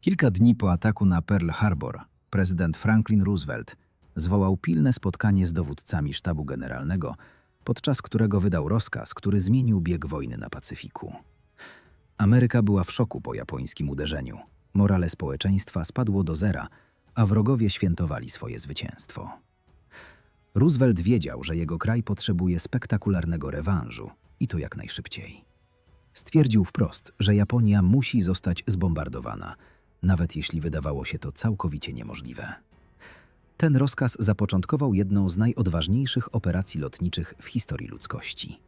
Kilka dni po ataku na Pearl Harbor prezydent Franklin Roosevelt zwołał pilne spotkanie z dowódcami sztabu generalnego, podczas którego wydał rozkaz, który zmienił bieg wojny na Pacyfiku. Ameryka była w szoku po japońskim uderzeniu. Morale społeczeństwa spadło do zera, a wrogowie świętowali swoje zwycięstwo. Roosevelt wiedział, że jego kraj potrzebuje spektakularnego rewanżu i to jak najszybciej. Stwierdził wprost, że Japonia musi zostać zbombardowana, nawet jeśli wydawało się to całkowicie niemożliwe. Ten rozkaz zapoczątkował jedną z najodważniejszych operacji lotniczych w historii ludzkości.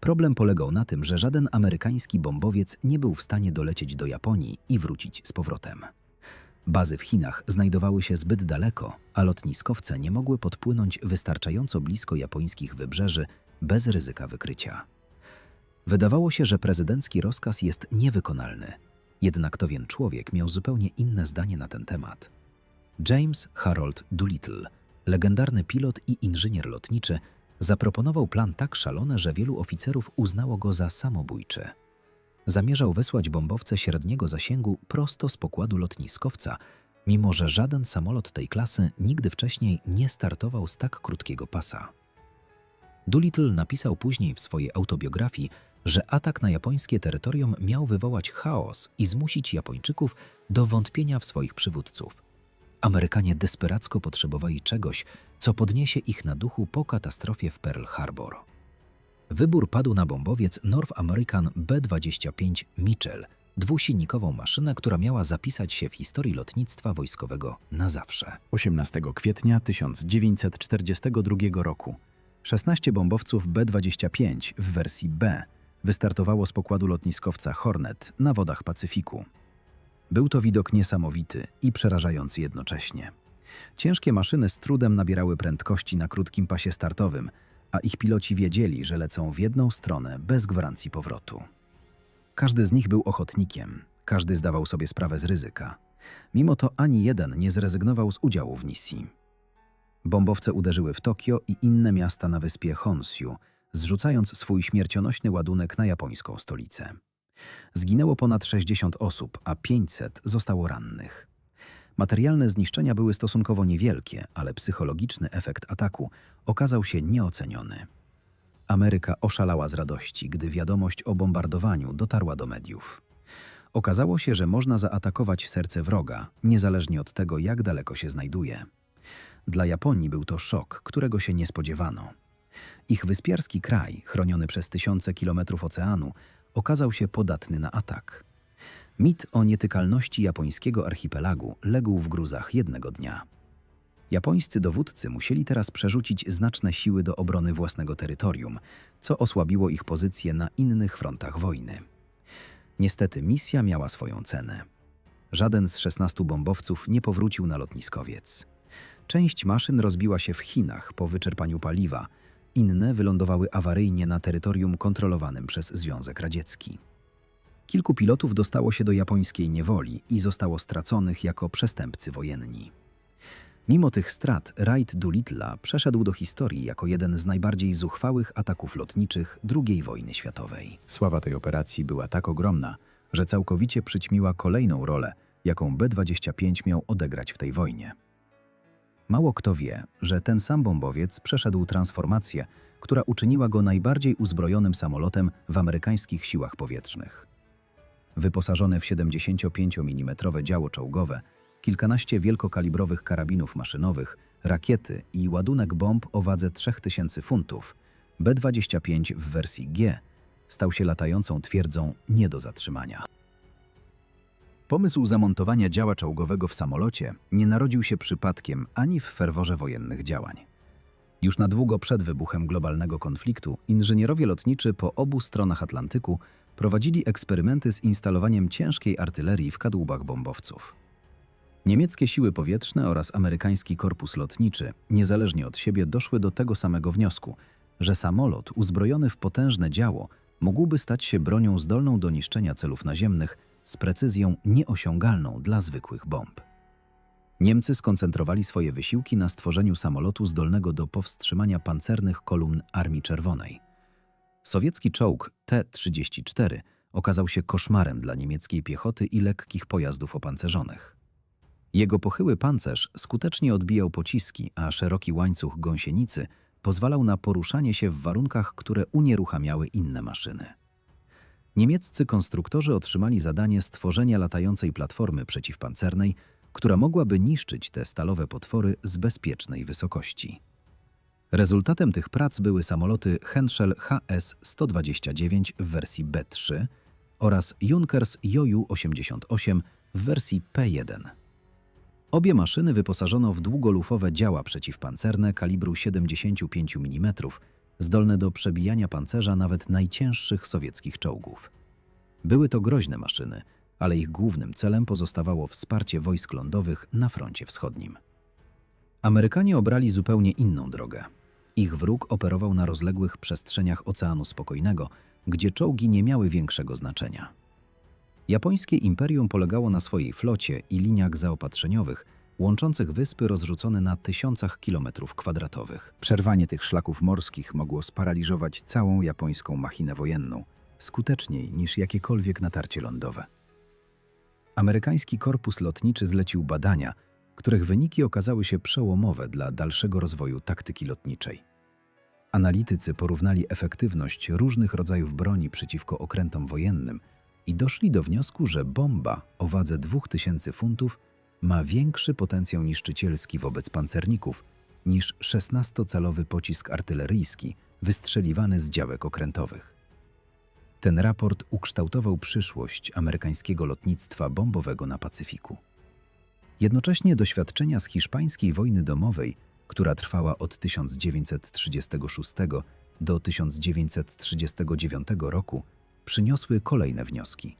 Problem polegał na tym, że żaden amerykański bombowiec nie był w stanie dolecieć do Japonii i wrócić z powrotem. Bazy w Chinach znajdowały się zbyt daleko, a lotniskowce nie mogły podpłynąć wystarczająco blisko japońskich wybrzeży bez ryzyka wykrycia. Wydawało się, że prezydencki rozkaz jest niewykonalny, jednak pewien człowiek miał zupełnie inne zdanie na ten temat. James Harold Doolittle, legendarny pilot i inżynier lotniczy, zaproponował plan tak szalony, że wielu oficerów uznało go za samobójczy. Zamierzał wysłać bombowce średniego zasięgu prosto z pokładu lotniskowca, mimo że żaden samolot tej klasy nigdy wcześniej nie startował z tak krótkiego pasa. Doolittle napisał później w swojej autobiografii, że atak na japońskie terytorium miał wywołać chaos i zmusić Japończyków do wątpienia w swoich przywódców. Amerykanie desperacko potrzebowali czegoś, co podniesie ich na duchu po katastrofie w Pearl Harbor. Wybór padł na bombowiec North American B-25 Mitchell, dwusilnikową maszynę, która miała zapisać się w historii lotnictwa wojskowego na zawsze. 18 kwietnia 1942 roku 16 bombowców B-25 w wersji B wystartowało z pokładu lotniskowca Hornet na wodach Pacyfiku. Był to widok niesamowity i przerażający jednocześnie. Ciężkie maszyny z trudem nabierały prędkości na krótkim pasie startowym, a ich piloci wiedzieli, że lecą w jedną stronę bez gwarancji powrotu. Każdy z nich był ochotnikiem, każdy zdawał sobie sprawę z ryzyka. Mimo to ani jeden nie zrezygnował z udziału w misji. Bombowce uderzyły w Tokio i inne miasta na wyspie Honshu, zrzucając swój śmiercionośny ładunek na japońską stolicę. Zginęło ponad 60 osób, a 500 zostało rannych. Materialne zniszczenia były stosunkowo niewielkie, ale psychologiczny efekt ataku okazał się nieoceniony. Ameryka oszalała z radości, gdy wiadomość o bombardowaniu dotarła do mediów. Okazało się, że można zaatakować serce wroga, niezależnie od tego, jak daleko się znajduje. Dla Japonii był to szok, którego się nie spodziewano. Ich wyspiarski kraj, chroniony przez tysiące kilometrów oceanu, okazał się podatny na atak. Mit o nietykalności japońskiego archipelagu legł w gruzach jednego dnia. Japońscy dowódcy musieli teraz przerzucić znaczne siły do obrony własnego terytorium, co osłabiło ich pozycję na innych frontach wojny. Niestety misja miała swoją cenę. Żaden z 16 bombowców nie powrócił na lotniskowiec. Część maszyn rozbiła się w Chinach po wyczerpaniu paliwa, inne wylądowały awaryjnie na terytorium kontrolowanym przez Związek Radziecki. Kilku pilotów dostało się do japońskiej niewoli i zostało straconych jako przestępcy wojenni. Mimo tych strat, rajd Doolittle'a przeszedł do historii jako jeden z najbardziej zuchwałych ataków lotniczych II wojny światowej. Sława tej operacji była tak ogromna, że całkowicie przyćmiła kolejną rolę, jaką B-25 miał odegrać w tej wojnie. Mało kto wie, że ten sam bombowiec przeszedł transformację, która uczyniła go najbardziej uzbrojonym samolotem w amerykańskich siłach powietrznych. Wyposażone w 75 mm działo czołgowe, kilkanaście wielkokalibrowych karabinów maszynowych, rakiety i ładunek bomb o wadze 3000 funtów, B-25 w wersji G stał się latającą twierdzą nie do zatrzymania. Pomysł zamontowania działa czołgowego w samolocie nie narodził się przypadkiem ani w ferworze wojennych działań. Już na długo przed wybuchem globalnego konfliktu inżynierowie lotniczy po obu stronach Atlantyku prowadzili eksperymenty z instalowaniem ciężkiej artylerii w kadłubach bombowców. Niemieckie siły powietrzne oraz amerykański korpus lotniczy, niezależnie od siebie, doszły do tego samego wniosku, że samolot uzbrojony w potężne działo mógłby stać się bronią zdolną do niszczenia celów naziemnych z precyzją nieosiągalną dla zwykłych bomb. Niemcy skoncentrowali swoje wysiłki na stworzeniu samolotu zdolnego do powstrzymania pancernych kolumn Armii Czerwonej. Sowiecki czołg T-34 okazał się koszmarem dla niemieckiej piechoty i lekkich pojazdów opancerzonych. Jego pochyły pancerz skutecznie odbijał pociski, a szeroki łańcuch gąsienicy pozwalał na poruszanie się w warunkach, które unieruchamiały inne maszyny. Niemieccy konstruktorzy otrzymali zadanie stworzenia latającej platformy przeciwpancernej, która mogłaby niszczyć te stalowe potwory z bezpiecznej wysokości. Rezultatem tych prac były samoloty Henschel HS-129 w wersji B3 oraz Junkers Joju-88 w wersji P1. Obie maszyny wyposażono w długolufowe działa przeciwpancerne kalibru 75 mm, zdolne do przebijania pancerza nawet najcięższych sowieckich czołgów. Były to groźne maszyny, ale ich głównym celem pozostawało wsparcie wojsk lądowych na froncie wschodnim. Amerykanie obrali zupełnie inną drogę. Ich wróg operował na rozległych przestrzeniach Oceanu Spokojnego, gdzie czołgi nie miały większego znaczenia. Japońskie imperium polegało na swojej flocie i liniach zaopatrzeniowych, łączących wyspy rozrzucone na tysiącach kilometrów kwadratowych. Przerwanie tych szlaków morskich mogło sparaliżować całą japońską machinę wojenną, skuteczniej niż jakiekolwiek natarcie lądowe. Amerykański korpus lotniczy zlecił badania, których wyniki okazały się przełomowe dla dalszego rozwoju taktyki lotniczej. Analitycy porównali efektywność różnych rodzajów broni przeciwko okrętom wojennym i doszli do wniosku, że bomba o wadze 2000 funtów ma większy potencjał niszczycielski wobec pancerników niż 16-calowy pocisk artyleryjski wystrzeliwany z działek okrętowych. Ten raport ukształtował przyszłość amerykańskiego lotnictwa bombowego na Pacyfiku. Jednocześnie doświadczenia z hiszpańskiej wojny domowej, która trwała od 1936 do 1939 roku, przyniosły kolejne wnioski.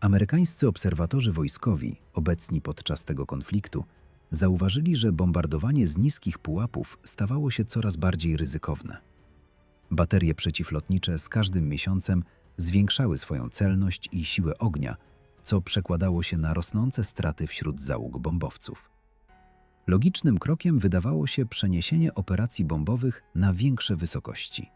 Amerykańscy obserwatorzy wojskowi, obecni podczas tego konfliktu, zauważyli, że bombardowanie z niskich pułapów stawało się coraz bardziej ryzykowne. Baterie przeciwlotnicze z każdym miesiącem zwiększały swoją celność i siłę ognia, co przekładało się na rosnące straty wśród załóg bombowców. Logicznym krokiem wydawało się przeniesienie operacji bombowych na większe wysokości.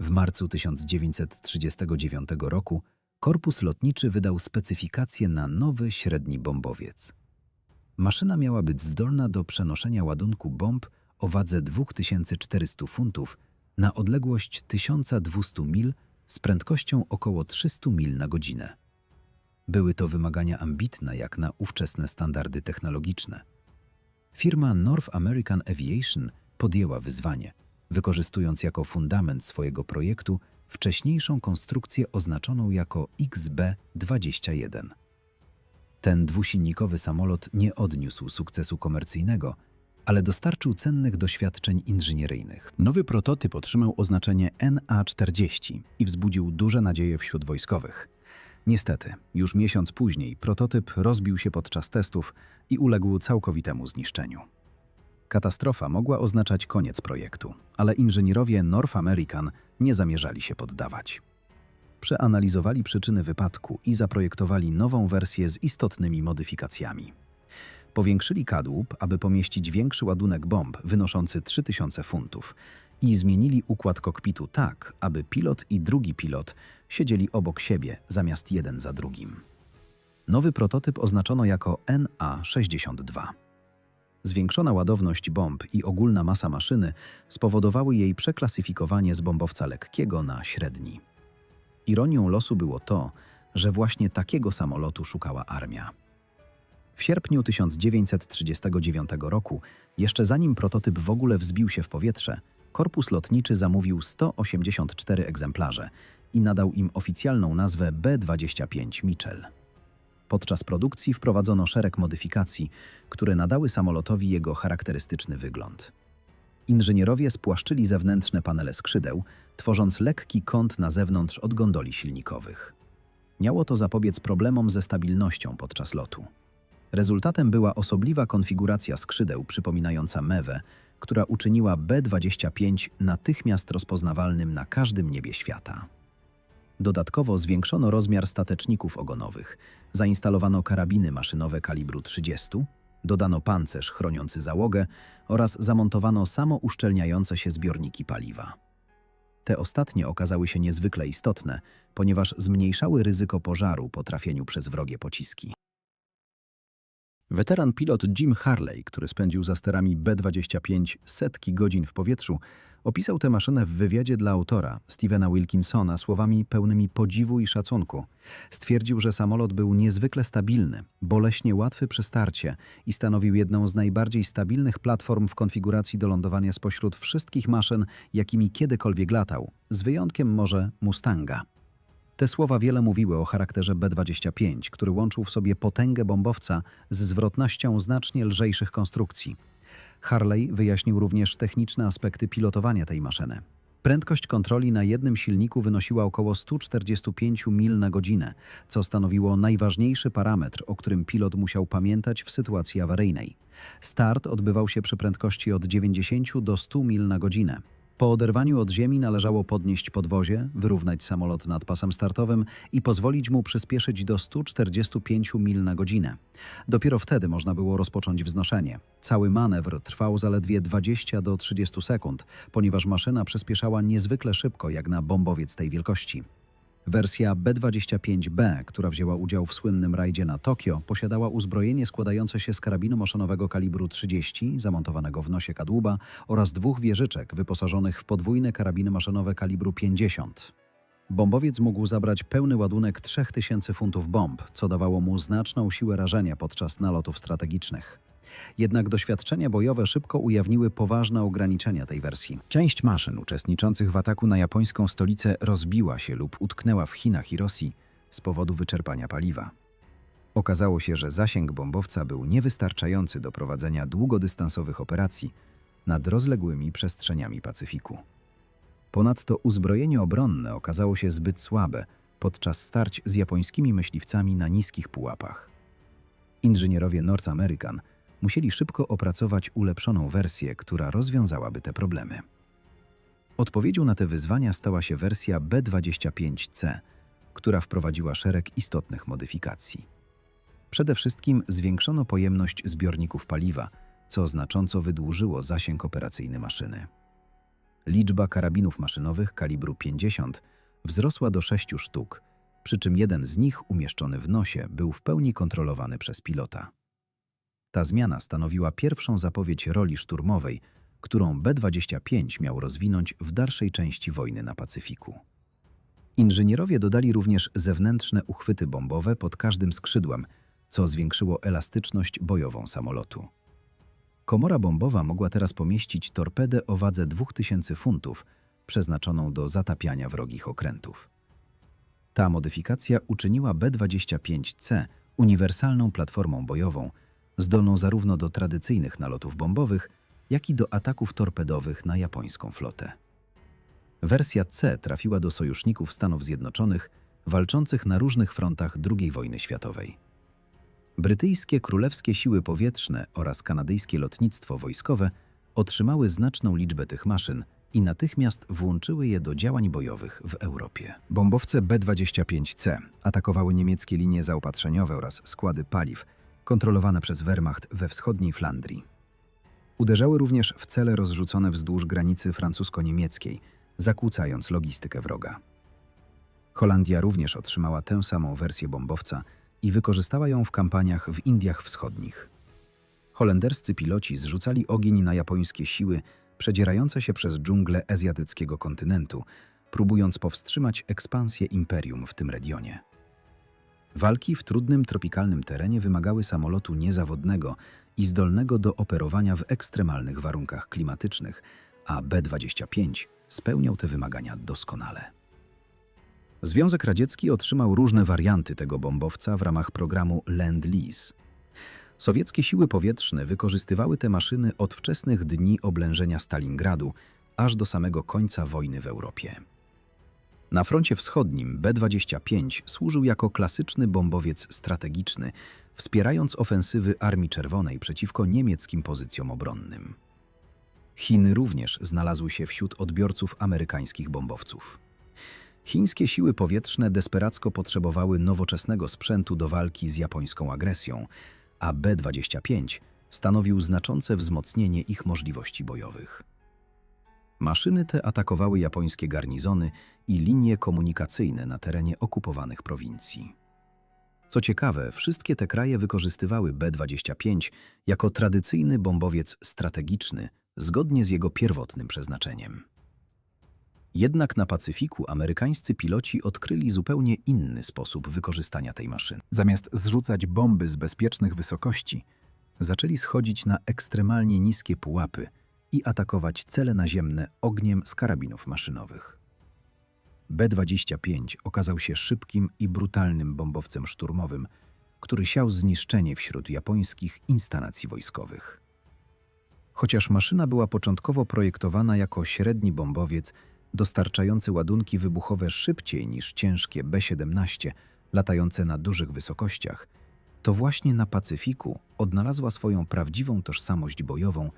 W marcu 1939 roku Korpus Lotniczy wydał specyfikację na nowy średni bombowiec. Maszyna miała być zdolna do przenoszenia ładunku bomb o wadze 2400 funtów na odległość 1200 mil z prędkością około 300 mil na godzinę. Były to wymagania ambitne jak na ówczesne standardy technologiczne. Firma North American Aviation podjęła wyzwanie, wykorzystując jako fundament swojego projektu wcześniejszą konstrukcję oznaczoną jako XB-21. Ten dwusilnikowy samolot nie odniósł sukcesu komercyjnego, ale dostarczył cennych doświadczeń inżynieryjnych. Nowy prototyp otrzymał oznaczenie NA-40 i wzbudził duże nadzieje wśród wojskowych. Niestety, już miesiąc później prototyp rozbił się podczas testów i uległ całkowitemu zniszczeniu. Katastrofa mogła oznaczać koniec projektu, ale inżynierowie North American nie zamierzali się poddawać. Przeanalizowali przyczyny wypadku i zaprojektowali nową wersję z istotnymi modyfikacjami. Powiększyli kadłub, aby pomieścić większy ładunek bomb wynoszący 3000 funtów i zmienili układ kokpitu tak, aby pilot i drugi pilot siedzieli obok siebie zamiast jeden za drugim. Nowy prototyp oznaczono jako NA-62. Zwiększona ładowność bomb i ogólna masa maszyny spowodowały jej przeklasyfikowanie z bombowca lekkiego na średni. Ironią losu było to, że właśnie takiego samolotu szukała armia. W sierpniu 1939 roku, jeszcze zanim prototyp w ogóle wzbił się w powietrze, korpus lotniczy zamówił 184 egzemplarze i nadał im oficjalną nazwę B-25 Mitchell. Podczas produkcji wprowadzono szereg modyfikacji, które nadały samolotowi jego charakterystyczny wygląd. Inżynierowie spłaszczyli zewnętrzne panele skrzydeł, tworząc lekki kąt na zewnątrz od gondoli silnikowych. Miało to zapobiec problemom ze stabilnością podczas lotu. Rezultatem była osobliwa konfiguracja skrzydeł przypominająca mewę, która uczyniła B-25 natychmiast rozpoznawalnym na każdym niebie świata. Dodatkowo zwiększono rozmiar stateczników ogonowych, zainstalowano karabiny maszynowe kalibru 30, dodano pancerz chroniący załogę oraz zamontowano samouszczelniające się zbiorniki paliwa. Te ostatnie okazały się niezwykle istotne, ponieważ zmniejszały ryzyko pożaru po trafieniu przez wrogie pociski. Weteran pilot Jim Harley, który spędził za sterami B-25 setki godzin w powietrzu, opisał tę maszynę w wywiadzie dla autora, Stevena Wilkinsona, słowami pełnymi podziwu i szacunku. Stwierdził, że samolot był niezwykle stabilny, boleśnie łatwy przy starcie i stanowił jedną z najbardziej stabilnych platform w konfiguracji do lądowania spośród wszystkich maszyn, jakimi kiedykolwiek latał, z wyjątkiem może Mustanga. Te słowa wiele mówiły o charakterze B-25, który łączył w sobie potęgę bombowca z zwrotnością znacznie lżejszych konstrukcji. Harley wyjaśnił również techniczne aspekty pilotowania tej maszyny. Prędkość kontroli na jednym silniku wynosiła około 145 mil na godzinę, co stanowiło najważniejszy parametr, o którym pilot musiał pamiętać w sytuacji awaryjnej. Start odbywał się przy prędkości od 90 do 100 mil na godzinę. Po oderwaniu od ziemi należało podnieść podwozie, wyrównać samolot nad pasem startowym i pozwolić mu przyspieszyć do 145 mil na godzinę. Dopiero wtedy można było rozpocząć wznoszenie. Cały manewr trwał zaledwie 20 do 30 sekund, ponieważ maszyna przyspieszała niezwykle szybko jak na bombowiec tej wielkości. Wersja B-25B, która wzięła udział w słynnym rajdzie na Tokio, posiadała uzbrojenie składające się z karabinu maszynowego kalibru 30, zamontowanego w nosie kadłuba, oraz dwóch wieżyczek wyposażonych w podwójne karabiny maszynowe kalibru 50. Bombowiec mógł zabrać pełny ładunek 3000 funtów bomb, co dawało mu znaczną siłę rażenia podczas nalotów strategicznych. Jednak doświadczenia bojowe szybko ujawniły poważne ograniczenia tej wersji. Część maszyn uczestniczących w ataku na japońską stolicę rozbiła się lub utknęła w Chinach i Rosji z powodu wyczerpania paliwa. Okazało się, że zasięg bombowca był niewystarczający do prowadzenia długodystansowych operacji nad rozległymi przestrzeniami Pacyfiku. Ponadto uzbrojenie obronne okazało się zbyt słabe podczas starć z japońskimi myśliwcami na niskich pułapach. Inżynierowie North American musieli szybko opracować ulepszoną wersję, która rozwiązałaby te problemy. Odpowiedzią na te wyzwania stała się wersja B25C, która wprowadziła szereg istotnych modyfikacji. Przede wszystkim zwiększono pojemność zbiorników paliwa, co znacząco wydłużyło zasięg operacyjny maszyny. Liczba karabinów maszynowych kalibru 50 wzrosła do 6 sztuk, przy czym jeden z nich umieszczony w nosie był w pełni kontrolowany przez pilota. Ta zmiana stanowiła pierwszą zapowiedź roli szturmowej, którą B-25 miał rozwinąć w dalszej części wojny na Pacyfiku. Inżynierowie dodali również zewnętrzne uchwyty bombowe pod każdym skrzydłem, co zwiększyło elastyczność bojową samolotu. Komora bombowa mogła teraz pomieścić torpedę o wadze 2000 funtów, przeznaczoną do zatapiania wrogich okrętów. Ta modyfikacja uczyniła B-25C uniwersalną platformą bojową, zdolną zarówno do tradycyjnych nalotów bombowych, jak i do ataków torpedowych na japońską flotę. Wersja C trafiła do sojuszników Stanów Zjednoczonych walczących na różnych frontach II wojny światowej. Brytyjskie Królewskie Siły Powietrzne oraz kanadyjskie lotnictwo wojskowe otrzymały znaczną liczbę tych maszyn i natychmiast włączyły je do działań bojowych w Europie. Bombowce B-25C atakowały niemieckie linie zaopatrzeniowe oraz składy paliw, kontrolowane przez Wehrmacht we wschodniej Flandrii. Uderzały również w cele rozrzucone wzdłuż granicy francusko-niemieckiej, zakłócając logistykę wroga. Holandia również otrzymała tę samą wersję bombowca i wykorzystała ją w kampaniach w Indiach Wschodnich. Holenderscy piloci zrzucali ogień na japońskie siły przedzierające się przez dżungle azjatyckiego kontynentu, próbując powstrzymać ekspansję imperium w tym regionie. Walki w trudnym tropikalnym terenie wymagały samolotu niezawodnego i zdolnego do operowania w ekstremalnych warunkach klimatycznych, a B-25 spełniał te wymagania doskonale. Związek Radziecki otrzymał różne warianty tego bombowca w ramach programu Land-Lease. Sowieckie siły powietrzne wykorzystywały te maszyny od wczesnych dni oblężenia Stalingradu aż do samego końca wojny w Europie. Na froncie wschodnim B-25 służył jako klasyczny bombowiec strategiczny, wspierając ofensywy Armii Czerwonej przeciwko niemieckim pozycjom obronnym. Chiny również znalazły się wśród odbiorców amerykańskich bombowców. Chińskie siły powietrzne desperacko potrzebowały nowoczesnego sprzętu do walki z japońską agresją, a B-25 stanowił znaczące wzmocnienie ich możliwości bojowych. Maszyny te atakowały japońskie garnizony i linie komunikacyjne na terenie okupowanych prowincji. Co ciekawe, wszystkie te kraje wykorzystywały B-25 jako tradycyjny bombowiec strategiczny, zgodnie z jego pierwotnym przeznaczeniem. Jednak na Pacyfiku amerykańscy piloci odkryli zupełnie inny sposób wykorzystania tej maszyny. Zamiast zrzucać bomby z bezpiecznych wysokości, zaczęli schodzić na ekstremalnie niskie pułapy i atakować cele naziemne ogniem z karabinów maszynowych. B-25 okazał się szybkim i brutalnym bombowcem szturmowym, który siał zniszczenie wśród japońskich instalacji wojskowych. Chociaż maszyna była początkowo projektowana jako średni bombowiec dostarczający ładunki wybuchowe szybciej niż ciężkie B-17 latające na dużych wysokościach, to właśnie na Pacyfiku odnalazła swoją prawdziwą tożsamość bojową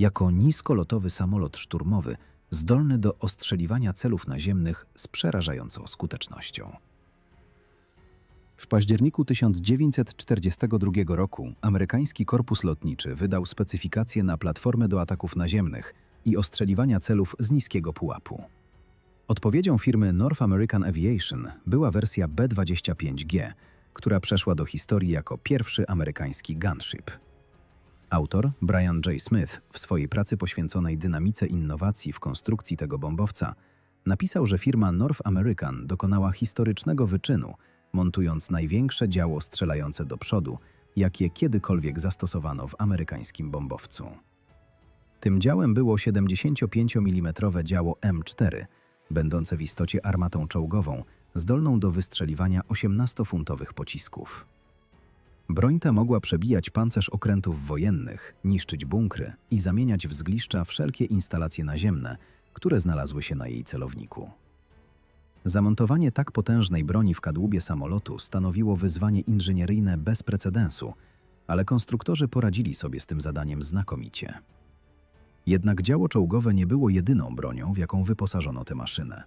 jako niskolotowy samolot szturmowy zdolny do ostrzeliwania celów naziemnych z przerażającą skutecznością. W październiku 1942 roku amerykański korpus lotniczy wydał specyfikację na platformę do ataków naziemnych i ostrzeliwania celów z niskiego pułapu. Odpowiedzią firmy North American Aviation była wersja B-25G, która przeszła do historii jako pierwszy amerykański gunship. Autor, Brian J. Smith, w swojej pracy poświęconej dynamice innowacji w konstrukcji tego bombowca, napisał, że firma North American dokonała historycznego wyczynu, montując największe działo strzelające do przodu, jakie kiedykolwiek zastosowano w amerykańskim bombowcu. Tym działem było 75 mm działo M4, będące w istocie armatą czołgową, zdolną do wystrzeliwania 18-funtowych pocisków. Broń ta mogła przebijać pancerz okrętów wojennych, niszczyć bunkry i zamieniać w zgliszcza wszelkie instalacje naziemne, które znalazły się na jej celowniku. Zamontowanie tak potężnej broni w kadłubie samolotu stanowiło wyzwanie inżynieryjne bez precedensu, ale konstruktorzy poradzili sobie z tym zadaniem znakomicie. Jednak działo czołgowe nie było jedyną bronią, w jaką wyposażono tę maszynę.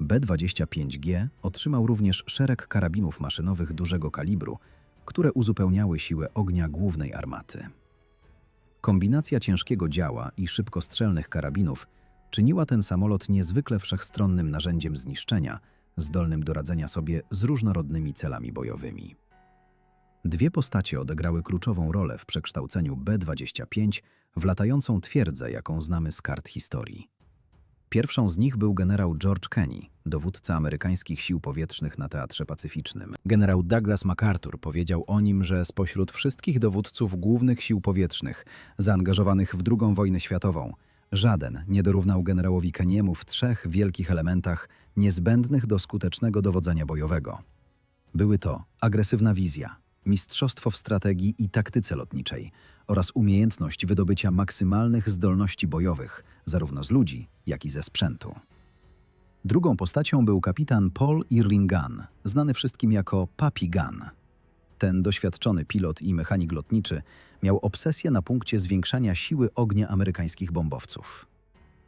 B-25G otrzymał również szereg karabinów maszynowych dużego kalibru, które uzupełniały siłę ognia głównej armaty. Kombinacja ciężkiego działa i szybkostrzelnych karabinów czyniła ten samolot niezwykle wszechstronnym narzędziem zniszczenia, zdolnym do radzenia sobie z różnorodnymi celami bojowymi. Dwie postacie odegrały kluczową rolę w przekształceniu B-25 w latającą twierdzę, jaką znamy z kart historii. Pierwszą z nich był generał George Kenny, dowódca amerykańskich sił powietrznych na Teatrze Pacyficznym. Generał Douglas MacArthur powiedział o nim, że spośród wszystkich dowódców głównych sił powietrznych zaangażowanych w II wojnę światową, żaden nie dorównał generałowi Kenniemu w trzech wielkich elementach niezbędnych do skutecznego dowodzenia bojowego. Były to agresywna wizja, mistrzostwo w strategii i taktyce lotniczej oraz umiejętność wydobycia maksymalnych zdolności bojowych, zarówno z ludzi, jak i ze sprzętu. Drugą postacią był kapitan Paul Irving Gunn, znany wszystkim jako Papi Gunn. Ten doświadczony pilot i mechanik lotniczy miał obsesję na punkcie zwiększania siły ognia amerykańskich bombowców.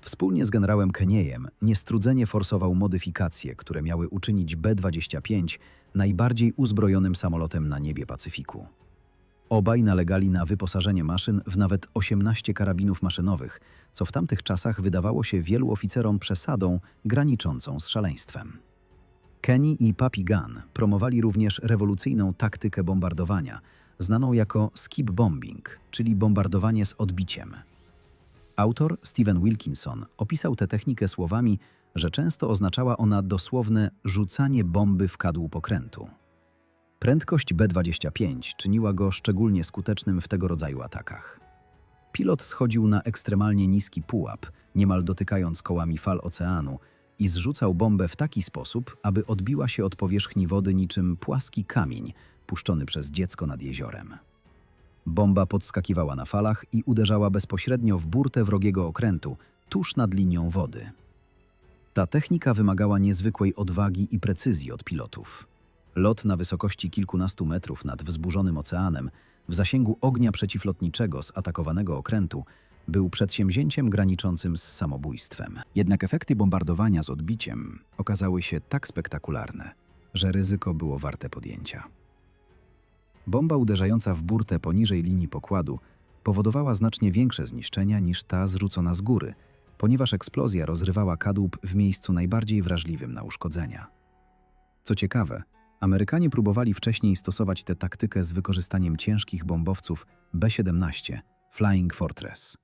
Wspólnie z generałem Kenny'em niestrudzenie forsował modyfikacje, które miały uczynić B-25 najbardziej uzbrojonym samolotem na niebie Pacyfiku. Obaj nalegali na wyposażenie maszyn w nawet 18 karabinów maszynowych, co w tamtych czasach wydawało się wielu oficerom przesadą graniczącą z szaleństwem. Kenny i Papi Gunn promowali również rewolucyjną taktykę bombardowania, znaną jako skip bombing, czyli bombardowanie z odbiciem. Autor Steven Wilkinson opisał tę technikę słowami, że często oznaczała ona dosłowne rzucanie bomby w kadłub pokrętu. Prędkość B-25 czyniła go szczególnie skutecznym w tego rodzaju atakach. Pilot schodził na ekstremalnie niski pułap, niemal dotykając kołami fal oceanu, i zrzucał bombę w taki sposób, aby odbiła się od powierzchni wody niczym płaski kamień puszczony przez dziecko nad jeziorem. Bomba podskakiwała na falach i uderzała bezpośrednio w burtę wrogiego okrętu, tuż nad linią wody. Ta technika wymagała niezwykłej odwagi i precyzji od pilotów. Lot na wysokości kilkunastu metrów nad wzburzonym oceanem, w zasięgu ognia przeciwlotniczego z atakowanego okrętu, był przedsięwzięciem graniczącym z samobójstwem. Jednak efekty bombardowania z odbiciem okazały się tak spektakularne, że ryzyko było warte podjęcia. Bomba uderzająca w burtę poniżej linii pokładu powodowała znacznie większe zniszczenia niż ta zrzucona z góry, ponieważ eksplozja rozrywała kadłub w miejscu najbardziej wrażliwym na uszkodzenia. Co ciekawe, Amerykanie próbowali wcześniej stosować tę taktykę z wykorzystaniem ciężkich bombowców B-17 Flying Fortress.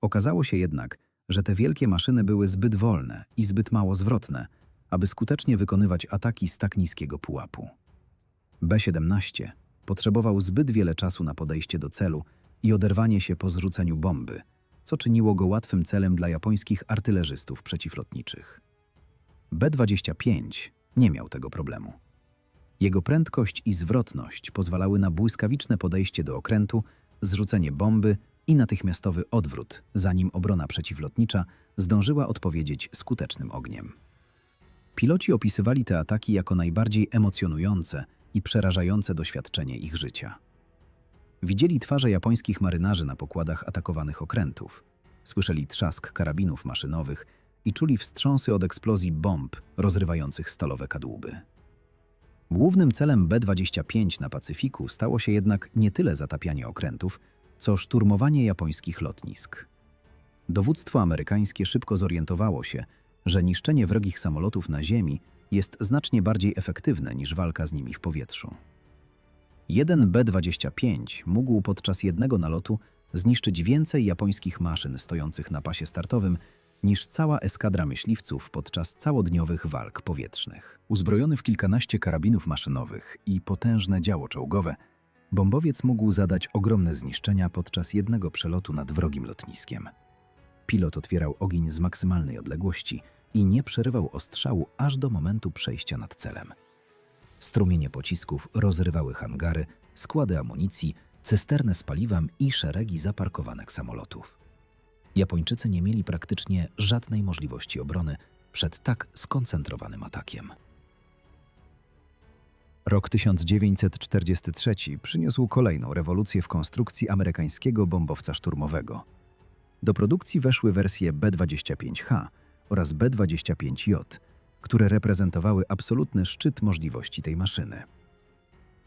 Okazało się jednak, że te wielkie maszyny były zbyt wolne i zbyt mało zwrotne, aby skutecznie wykonywać ataki z tak niskiego pułapu. B-17 potrzebował zbyt wiele czasu na podejście do celu i oderwanie się po zrzuceniu bomby, co czyniło go łatwym celem dla japońskich artylerzystów przeciwlotniczych. B-25 nie miał tego problemu. Jego prędkość i zwrotność pozwalały na błyskawiczne podejście do okrętu, zrzucenie bomby i natychmiastowy odwrót, zanim obrona przeciwlotnicza zdążyła odpowiedzieć skutecznym ogniem. Piloci opisywali te ataki jako najbardziej emocjonujące i przerażające doświadczenie ich życia. Widzieli twarze japońskich marynarzy na pokładach atakowanych okrętów, słyszeli trzask karabinów maszynowych i czuli wstrząsy od eksplozji bomb rozrywających stalowe kadłuby. Głównym celem B-25 na Pacyfiku stało się jednak nie tyle zatapianie okrętów, co szturmowanie japońskich lotnisk. Dowództwo amerykańskie szybko zorientowało się, że niszczenie wrogich samolotów na ziemi jest znacznie bardziej efektywne niż walka z nimi w powietrzu. Jeden B-25 mógł podczas jednego nalotu zniszczyć więcej japońskich maszyn stojących na pasie startowym niż cała eskadra myśliwców podczas całodniowych walk powietrznych. Uzbrojony w kilkanaście karabinów maszynowych i potężne działo czołgowe, bombowiec mógł zadać ogromne zniszczenia podczas jednego przelotu nad wrogim lotniskiem. Pilot otwierał ogień z maksymalnej odległości i nie przerywał ostrzału aż do momentu przejścia nad celem. Strumienie pocisków rozrywały hangary, składy amunicji, cysternę z paliwem i szeregi zaparkowanych samolotów. Japończycy nie mieli praktycznie żadnej możliwości obrony przed tak skoncentrowanym atakiem. Rok 1943 przyniósł kolejną rewolucję w konstrukcji amerykańskiego bombowca szturmowego. Do produkcji weszły wersje B-25H oraz B-25J, które reprezentowały absolutny szczyt możliwości tej maszyny.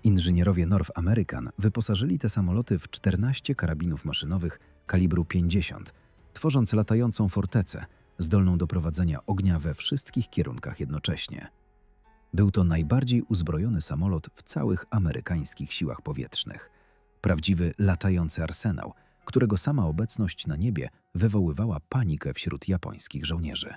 Inżynierowie North American wyposażyli te samoloty w 14 karabinów maszynowych kalibru 50, tworząc latającą fortecę, zdolną do prowadzenia ognia we wszystkich kierunkach jednocześnie. Był to najbardziej uzbrojony samolot w całych amerykańskich siłach powietrznych. Prawdziwy latający arsenał, którego sama obecność na niebie wywoływała panikę wśród japońskich żołnierzy.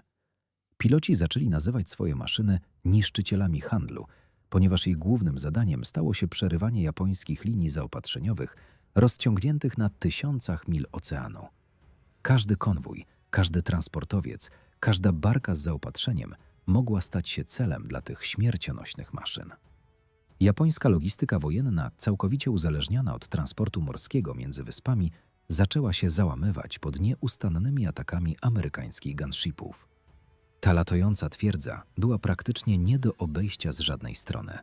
Piloci zaczęli nazywać swoje maszyny niszczycielami handlu, ponieważ ich głównym zadaniem stało się przerywanie japońskich linii zaopatrzeniowych rozciągniętych na tysiącach mil oceanu. Każdy konwój, każdy transportowiec, każda barka z zaopatrzeniem mogła stać się celem dla tych śmiercionośnych maszyn. Japońska logistyka wojenna, całkowicie uzależniona od transportu morskiego między wyspami, zaczęła się załamywać pod nieustannymi atakami amerykańskich gunshipów. Ta latająca twierdza była praktycznie nie do obejścia z żadnej strony.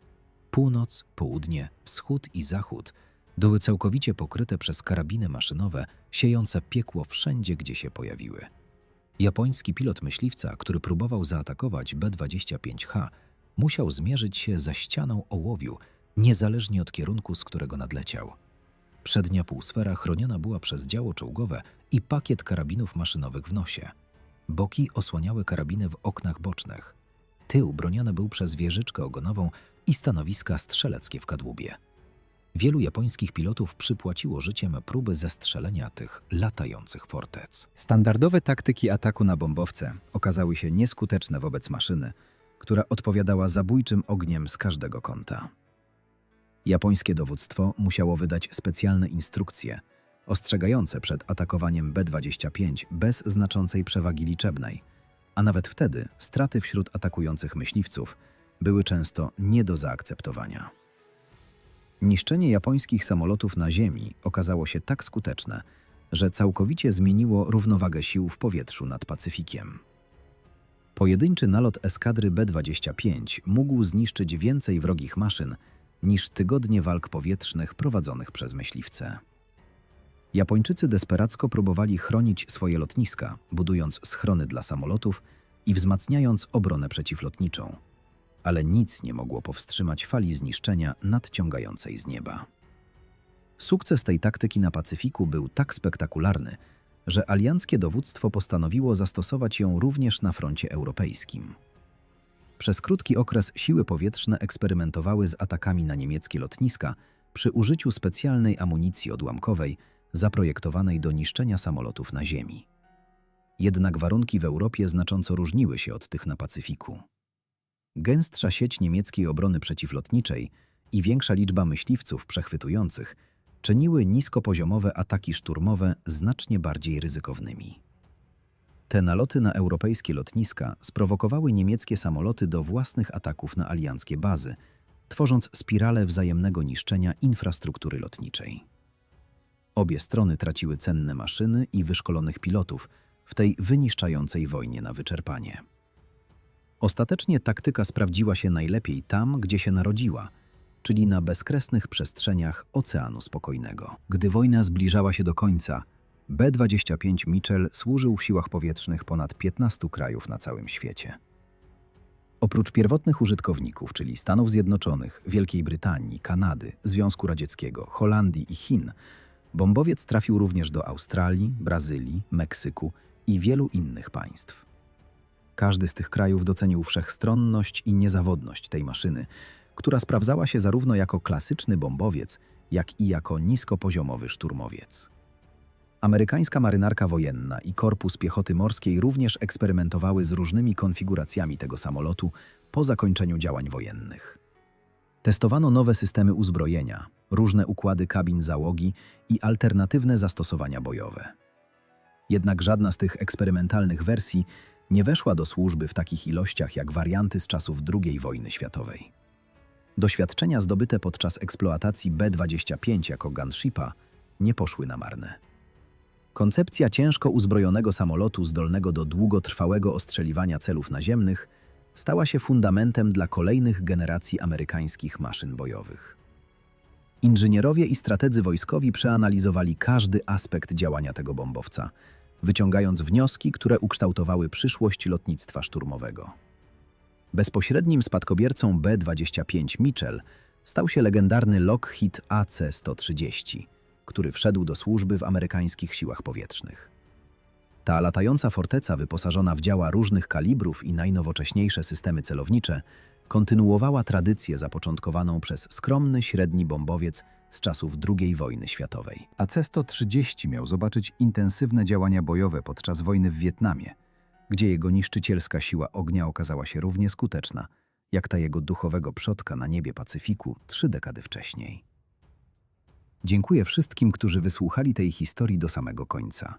Północ, południe, wschód i zachód były całkowicie pokryte przez karabiny maszynowe, siejące piekło wszędzie, gdzie się pojawiły. Japoński pilot myśliwca, który próbował zaatakować B-25H, musiał zmierzyć się za ścianą ołowiu, niezależnie od kierunku, z którego nadleciał. Przednia półsfera chroniona była przez działo czołgowe i pakiet karabinów maszynowych w nosie. Boki osłaniały karabiny w oknach bocznych. Tył broniony był przez wieżyczkę ogonową i stanowiska strzeleckie w kadłubie. Wielu japońskich pilotów przypłaciło życiem próby zestrzelenia tych latających fortec. Standardowe taktyki ataku na bombowce okazały się nieskuteczne wobec maszyny, która odpowiadała zabójczym ogniem z każdego kąta. Japońskie dowództwo musiało wydać specjalne instrukcje ostrzegające przed atakowaniem B-25 bez znaczącej przewagi liczebnej, a nawet wtedy straty wśród atakujących myśliwców były często nie do zaakceptowania. Niszczenie japońskich samolotów na ziemi okazało się tak skuteczne, że całkowicie zmieniło równowagę sił w powietrzu nad Pacyfikiem. Pojedynczy nalot eskadry B-25 mógł zniszczyć więcej wrogich maszyn niż tygodnie walk powietrznych prowadzonych przez myśliwce. Japończycy desperacko próbowali chronić swoje lotniska, budując schrony dla samolotów i wzmacniając obronę przeciwlotniczą. Ale nic nie mogło powstrzymać fali zniszczenia nadciągającej z nieba. Sukces tej taktyki na Pacyfiku był tak spektakularny, że alianckie dowództwo postanowiło zastosować ją również na froncie europejskim. Przez krótki okres siły powietrzne eksperymentowały z atakami na niemieckie lotniska przy użyciu specjalnej amunicji odłamkowej zaprojektowanej do niszczenia samolotów na ziemi. Jednak warunki w Europie znacząco różniły się od tych na Pacyfiku. Gęstsza sieć niemieckiej obrony przeciwlotniczej i większa liczba myśliwców przechwytujących czyniły niskopoziomowe ataki szturmowe znacznie bardziej ryzykownymi. Te naloty na europejskie lotniska sprowokowały niemieckie samoloty do własnych ataków na alianckie bazy, tworząc spiralę wzajemnego niszczenia infrastruktury lotniczej. Obie strony traciły cenne maszyny i wyszkolonych pilotów w tej wyniszczającej wojnie na wyczerpanie. Ostatecznie taktyka sprawdziła się najlepiej tam, gdzie się narodziła, czyli na bezkresnych przestrzeniach Oceanu Spokojnego. Gdy wojna zbliżała się do końca, B-25 Mitchell służył w siłach powietrznych ponad 15 krajów na całym świecie. Oprócz pierwotnych użytkowników, czyli Stanów Zjednoczonych, Wielkiej Brytanii, Kanady, Związku Radzieckiego, Holandii i Chin, bombowiec trafił również do Australii, Brazylii, Meksyku i wielu innych państw. Każdy z tych krajów docenił wszechstronność i niezawodność tej maszyny, która sprawdzała się zarówno jako klasyczny bombowiec, jak i jako niskopoziomowy szturmowiec. Amerykańska marynarka wojenna i Korpus Piechoty Morskiej również eksperymentowały z różnymi konfiguracjami tego samolotu po zakończeniu działań wojennych. Testowano nowe systemy uzbrojenia, różne układy kabin załogi i alternatywne zastosowania bojowe. Jednak żadna z tych eksperymentalnych wersji nie weszła do służby w takich ilościach jak warianty z czasów II wojny światowej. Doświadczenia zdobyte podczas eksploatacji B-25 jako gunshipa nie poszły na marne. Koncepcja ciężko uzbrojonego samolotu zdolnego do długotrwałego ostrzeliwania celów naziemnych stała się fundamentem dla kolejnych generacji amerykańskich maszyn bojowych. Inżynierowie i strategzy wojskowi przeanalizowali każdy aspekt działania tego bombowca, wyciągając wnioski, które ukształtowały przyszłość lotnictwa szturmowego. Bezpośrednim spadkobiercą B-25 Mitchell stał się legendarny Lockheed AC-130, który wszedł do służby w amerykańskich siłach powietrznych. Ta latająca forteca wyposażona w działa różnych kalibrów i najnowocześniejsze systemy celownicze kontynuowała tradycję zapoczątkowaną przez skromny średni bombowiec z czasów II wojny światowej. A C-130 miał zobaczyć intensywne działania bojowe podczas wojny w Wietnamie, gdzie jego niszczycielska siła ognia okazała się równie skuteczna, jak ta jego duchowego przodka na niebie Pacyfiku trzy dekady wcześniej. Dziękuję wszystkim, którzy wysłuchali tej historii do samego końca.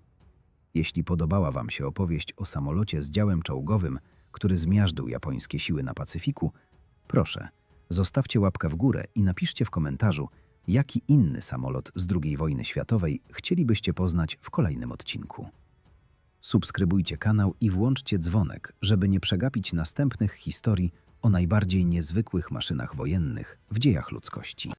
Jeśli podobała Wam się opowieść o samolocie z działem czołgowym, który zmiażdżył japońskie siły na Pacyfiku, proszę, zostawcie łapkę w górę i napiszcie w komentarzu, jaki inny samolot z II wojny światowej chcielibyście poznać w kolejnym odcinku. Subskrybujcie kanał i włączcie dzwonek, żeby nie przegapić następnych historii o najbardziej niezwykłych maszynach wojennych w dziejach ludzkości.